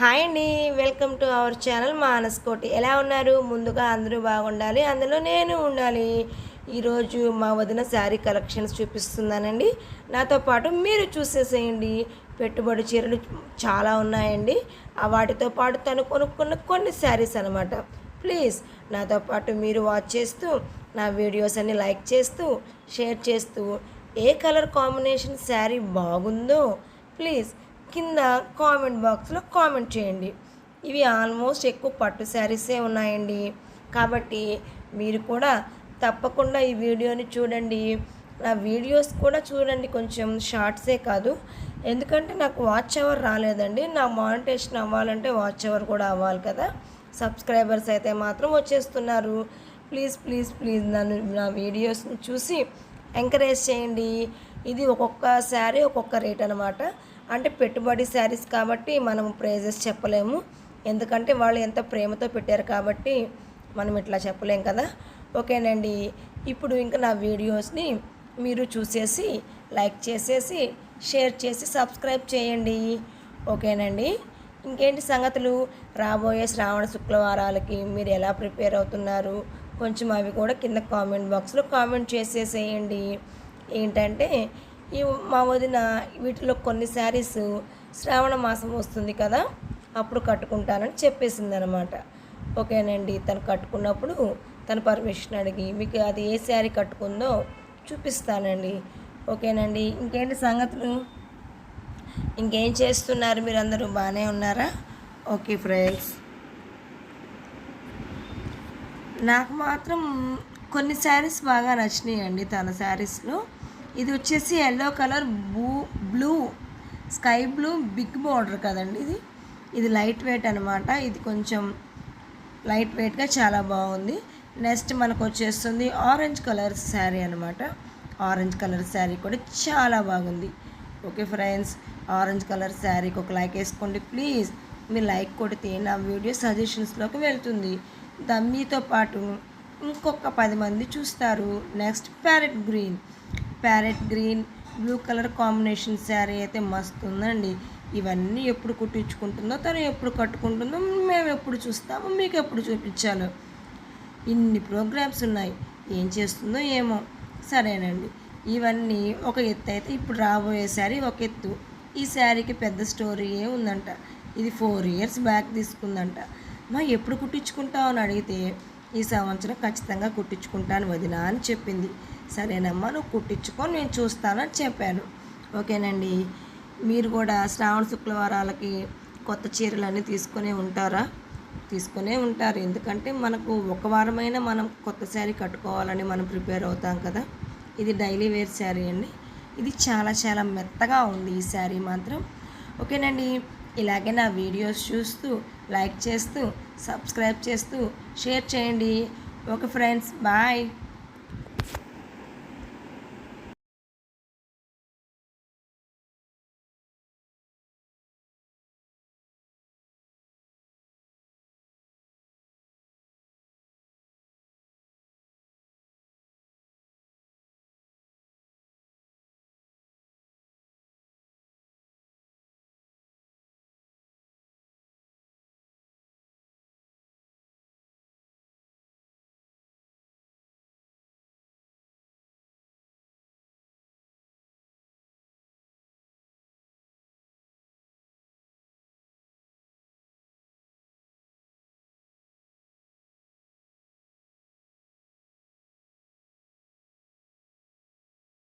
Hi అండి welcome to our channel Manas Koti. ఎలా ఉన్నారు? ముందుగా అందరూ బాగుండాలి అందులో నేను ఉండాలి. ఈరోజు మా వదిన శారీ కలెక్షన్స్ చూపిస్తున్నానండి. నాతో పాటు మీరు చూసేసేయండి. పెట్టుబడి చీరలు చాలా ఉన్నాయండి. వాటితో పాటు తను కొనుక్కున్న కొన్ని శారీస్ అనమాట ప్లీజ్ నాతో పాటు మీరు వాచ్ చేస్తూ నా వీడియోస్ అన్ని లైక్ చేస్తూ షేర్ చేస్తూ ఏ కలర్ కాంబినేషన్ శారీ బాగుందో ప్లీజ్ కింద కామెంట్ బాక్స్లో కామెంట్ చేయండి. ఇవి ఆల్మోస్ట్ ఎక్కువ పట్టు శారీసే ఉన్నాయండి. కాబట్టి మీరు కూడా తప్పకుండా ఈ వీడియోని చూడండి. నా వీడియోస్ కూడా చూడండి. కొంచెం షార్ట్సే కాదు. ఎందుకంటే నాకు వాచ్ అవర్ రాలేదండి. నా మానిటేషన్ అవ్వాలంటే వాచ్ అవర్ కూడా అవ్వాలి కదా. సబ్స్క్రైబర్స్ అయితే మాత్రం వచ్చేస్తున్నారు. ప్లీజ్ ప్లీజ్ ప్లీజ్ నన్ను నా వీడియోస్ని చూసి ఎంకరేజ్ చేయండి. ఇది ఒక్కొక్క శారీ ఒక్కొక్క రేట్ అనమాట అంటే పెట్టుబడి శారీస్ కాబట్టి మనం ప్రైజెస్ చెప్పలేము. ఎందుకంటే వాళ్ళు ఎంత ప్రేమతో పెట్టారు కాబట్టి మనం ఇట్లా చెప్పలేం కదా. ఓకేనండి. ఇప్పుడు ఇంకా నా వీడియోస్ని మీరు చూసేసి లైక్ చేసేసి షేర్ చేసి సబ్స్క్రైబ్ చేయండి. ఓకేనండి. ఇంకేంటి సంగతులు? రాబోయే శ్రావణ శుక్రవారాలకి మీరు ఎలా ప్రిపేర్ అవుతున్నారు? కొంచెం అవి కూడా కింద కామెంట్ బాక్స్లో కామెంట్ చేసేసేయండి. ఏంటంటే ఈ మా వదిన వీటిలో కొన్ని శారీస్ శ్రావణ మాసం వస్తుంది కదా అప్పుడు కట్టుకుంటానని చెప్పేసింది అనమాట ఓకేనండి తను కట్టుకున్నప్పుడు తన పర్మిషన్ అడిగి మీకు అది ఏ శారీ కట్టుకుందో చూపిస్తానండి. ఓకేనండి ఇంకేంటి సంగతులు? ఇంకేం చేస్తున్నారు మీరందరూ బాగానే ఉన్నారా? Okay friends. నాకు మాత్రం కొన్ని శారీస్ బాగా నచ్చినాయి అండి తన శారీస్లో. ఇది వచ్చేసి yellow colour blue blue sky blue big border కదండి ఇది. ఇది లైట్ వెయిట్ అనమాట ఇది కొంచెం లైట్ వెయిట్గా చాలా బాగుంది. నెక్స్ట్ మనకు వచ్చేస్తుంది ఆరెంజ్ కలర్ శారీ అనమాట ఆరెంజ్ కలర్ శారీ కూడా చాలా బాగుంది. ఓకే ఫ్రెండ్స్ ఆరెంజ్ కలర్ శారీకి ఒక లైక్ వేసుకోండి. ప్లీజ్ మీరు లైక్ కొడితే నా వీడియో సజెషన్స్లోకి వెళ్తుంది. దమ్మీతో పాటు ఇంకొక పది మంది చూస్తారు. Next parrot green parrot green blue colour combination sari అయితే మస్తు ఉందండి ఇవన్నీ ఎప్పుడు కుట్టించుకుంటుందో తను ఎప్పుడు కట్టుకుంటుందో మేము ఎప్పుడు చూస్తామో మీకు ఎప్పుడు చూపించాలో. ఇన్ని ప్రోగ్రామ్స్ ఉన్నాయి. ఏం చేస్తుందో ఏమో. సరేనండి. ఇవన్నీ ఒక ఎత్తు అయితే ఇప్పుడు రాబోయే శారీ ఒక ఎత్తు. ఈ శారీకి పెద్ద స్టోరీ ఏ ఉందంట. ఇది ఫోర్ ఇయర్స్ బ్యాక్ తీసుకుందంట. మా ఎప్పుడు కుట్టించుకుంటావు అని అడిగితే ఈ సంవత్సరం ఖచ్చితంగా కుట్టించుకుంటాను వదినా అని చెప్పింది. సరేనమ్మా నువ్వు కుట్టించుకొని నేను చూస్తానని చెప్పాను. ఓకేనండి. మీరు కూడా శ్రావణ శుక్రవారాలకి కొత్త చీరలన్నీ తీసుకునే ఉంటారా? తీసుకునే ఉంటారు. ఎందుకంటే మనకు ఒక వారమైనా మనం కొత్త శారీ కట్టుకోవాలని మనం ప్రిపేర్ అవుతాం కదా. ఇది డైలీ వేర్ శారీ అండి. ఇది చాలా చాలా మెత్తగా ఉంది ఈ శారీ మాత్రం. ఓకేనండి. ఇలాగే నా వీడియోస్ చూస్తూ లైక్ చేస్తూ సబ్స్క్రైబ్ చేస్తూ షేర్ చేయండి. Okay friends bye.